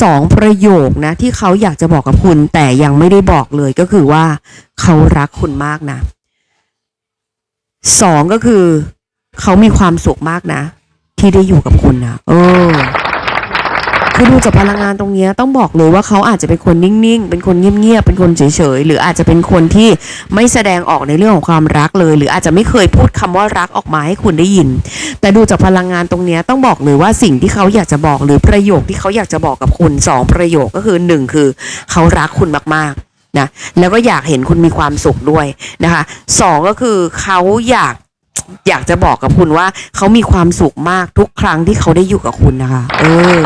สองประโยคนะที่เขาอยากจะบอกกับคุณ แต่ยังไม่ได้บอกเลยก็คือว่า เขารักคุณมากนะสองก็คือ เขามีความสุขมากนะ ที่ได้อยู่กับคุณนะเออ คือดูจากพลังงานตรงนี้ต้องบอกเลยว่าเขาอาจจะเป็นคนนิ่งๆ เป็นคนเงียบๆ เป็นคนเฉยๆ หรืออาจจะเป็นคนที่ไม่แสดงออกในเรื่องของความรักเลย หรืออาจจะไม่เคยพูดคำว่ารักออกมาให้คุณได้ยิน แต่ดูจากพลังงานตรงนี้ต้องบอกเลยว่าสิ่งที่เขาอยากจะบอกหรือประโยคที่เขาอยากจะบอกกับคุณสองประโยคก็คือหนึ่งคือเขารักคุณมากๆนะแล้วก็อยากเห็นคุณมีความสุขด้วยนะคะสองก็คือเขาอยากอยากจะบอกกับคุณว่าเขามีความสุขมากทุกครั้งที่เขาได้อยู่กับคุณนะคะ เออ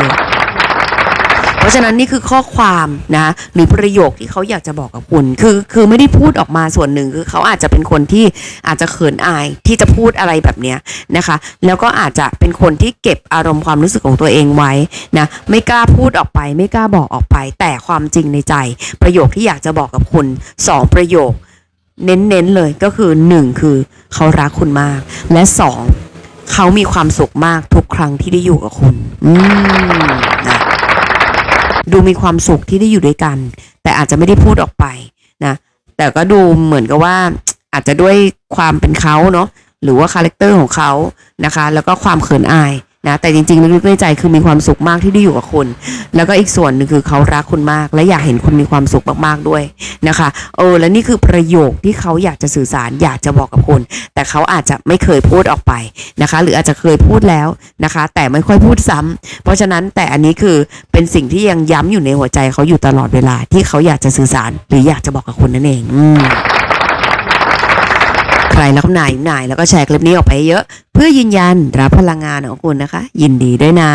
ราะฉะนั้นนี่คือข้อความนะหรือประโยคที่เขาอยากจะบอกกับคุณ คือคือไม่ได้พูดออกมาส่วนหนึ่งคือเขาอาจจะเป็นคนที่อาจจะเขินอายที่จะพูดอะไรแบบเนี้ยนะคะ แล้วก็อาจจะเป็นคนที่เก็บอารมณ์ความรู้สึกของตัวเองไว้นะไม่กล้าพูดออกไป ไม่กล้าบอกออกไป แต่ความจริงในใจ ประโยคที่อยากจะบอกกับคุณสองประโยค เน้นๆเลยก็คือหนึ่งคือเขารักคุณมาก และสองเขามีความสุขมากทุกครั้งที่ได้อยู่กับคุณ อืมนะ ดูมีความสุขที่ได้อยู่ด้วยกัน แต่อาจจะไม่ได้พูดออกไปนะแต่ก็ดูเหมือนกับว่าอาจจะด้วยความเป็นเขาเนาะหรือว่าคาแรคเตอร์ของเขานะคะ แล้วก็ความเขินอาย นะแต่จริงๆลึกๆในใจคือมีความสุขมากที่ได้อยู่กับคุณ แล้วก็อีกส่วนหนึ่งคือเขารักคุณมาก และอยากเห็นคุณมีความสุขมากๆด้วยนะคะเออและนี่คือประโยคที่เขาอยากจะสื่อสารอยากจะบอกกับคุณ แต่เขาอาจจะไม่เคยพูดออกไปนะคะ หรืออาจจะเคยพูดแล้วนะคะ แต่ไม่ค่อยพูดซ้ำเพราะฉะนั้นแต่อันนี้คือเป็นสิ่งที่ยังย้ำอยู่ในหัวใจเขาอยู่ตลอดเวลาที่เขาอยากจะสื่อสาร หรืออยากจะบอกกับคุณนั่นเองอืม ใครแล้วคำนายนายแล้วก็แชร์คลิปนี้ออกไปเยอะ เพื่อยืนยันรับพลังงานของคุณนะคะ ยินดีด้วยนะ